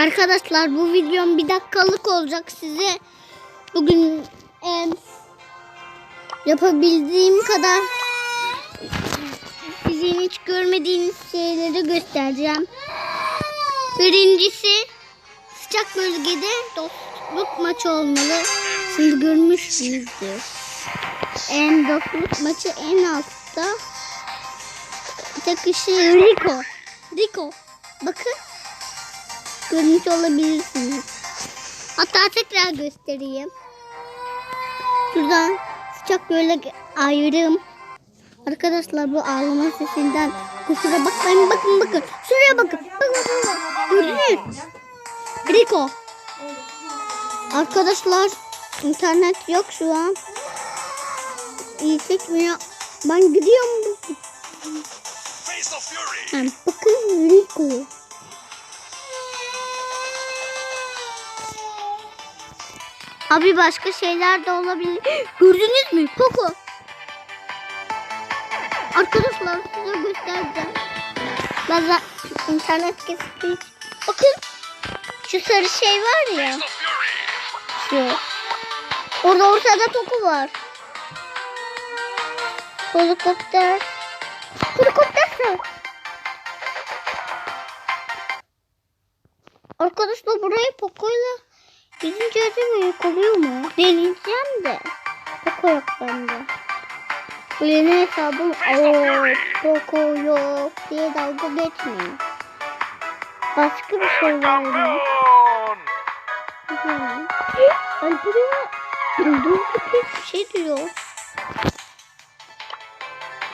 Arkadaşlar bu videom bir dakikalık olacak size. Bugün em, yapabildiğim kadar sizin hiç görmediğiniz şeyleri göstereceğim. Birincisi sıcak bölgede dostluk maçı olmalı. Şimdi görmüşsünüzdür. En dostluk maçı en altta. Takışı Rico. Rico. Bakın. Görmüş olabilirsiniz. Hatta tekrar göstereyim. Şuradan sıcak böyle ayrım. Arkadaşlar bu ağlama sesinden kusura bakmayın. Bakın bakın. Şuraya bakın. Bakın bakın. Gördünüz. Rico. Arkadaşlar internet yok şu an. İyi çekmiyor. Ben gidiyorum. Bakın Rico. Abi başka şeyler de olabilir. Gördünüz mü? Poco. Arkadaşlar size göstereceğim. Bazen internet kesildi. Bakın. Şu sarı şey var ya. Şu. Orada ortada Poco var. Helikopter. Helikopter. Arkadaşlar burayı Poco'yla gidince acaba yakalıyor mu? Deneyeceğim de. Poco yok bende. Bu yeni hesabım ooo Poco yok diye dalga geçmeyin. Başka bir şey var mı? Ay buraya dur bir şey diyor.